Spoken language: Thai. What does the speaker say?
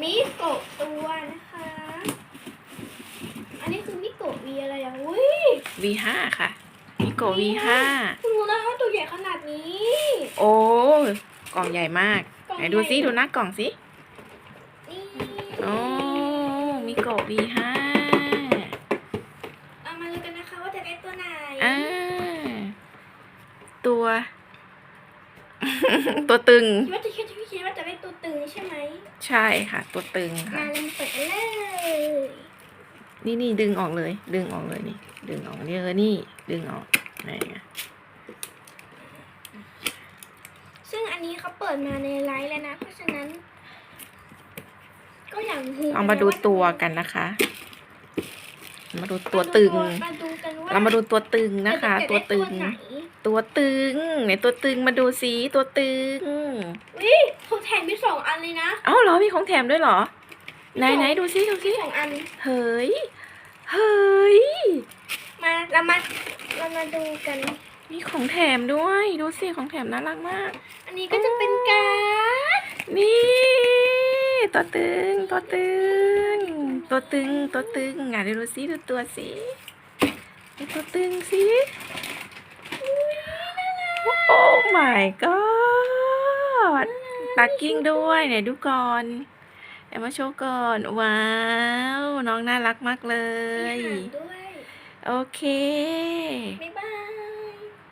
มิโกะตัวนะคะ อันนี้คือมิโกะวีอะไรอะอุ้ย V5 ค่ะมิโก V5 คุณรู้นะว่าตัวใหญ่ขนาดนี้ โอ้ยกล่องใหญ่มาก กล่องไหนดูซิใหญ่ ดูหน้ากล่องสินี่โอ้มิโก V5 เอามาดูกันนะคะว่าจะได้ตัวไหน อ่าตัว ตัวตึงคิดว่าจะคิดคิดว่าจะได้ตัวตึงใช่ไหมใช่ค่ะ ตัวตึงค่ะมาเริ่มเปิดกันเลยนี่นี่ดึงออกเลย ดึงออกเลยนี่ ดึงออกนี่เลยนี่ ดึงออกนี่ไงซึ่งอันนี้เขาเปิดมาในไลฟ์แล้วนะ เพราะฉะนั้น ก็อย่างหืเอามาดูตัวกันนะคะ มาดูตัวตึงมาดูกันว่าเรามาดูตัวตึงนะคะจตัวได้ตึงไหน ตัวตึงไหนตัวตึงมาดูสิตัวตึงวิเขาแถมมีสองอันเลยนะเอ้าเหรอมีของแถมด้วยเหรอ ไหนไหนดูสิดูสิมีสองอันเฮ้ยเฮ้ยมาเรามาเรามาดูกัน มีของแถมด้วยดูสิของแถมน่ารักมาก อันนี้ก็จะเป็นการ์ดนี่ตัวตึงตัวตึง ตัวตึงตัวตึงอะดูสิดูตัวสิดูตัวตึงสิโอ้ my god ตากิ้งด้วยไหนดูก่อนเดี๋ยวมาโชว์ก่อน ว้าว น้องน่ารักมากเลมียหางด้วยโอเค บ๊ายบาย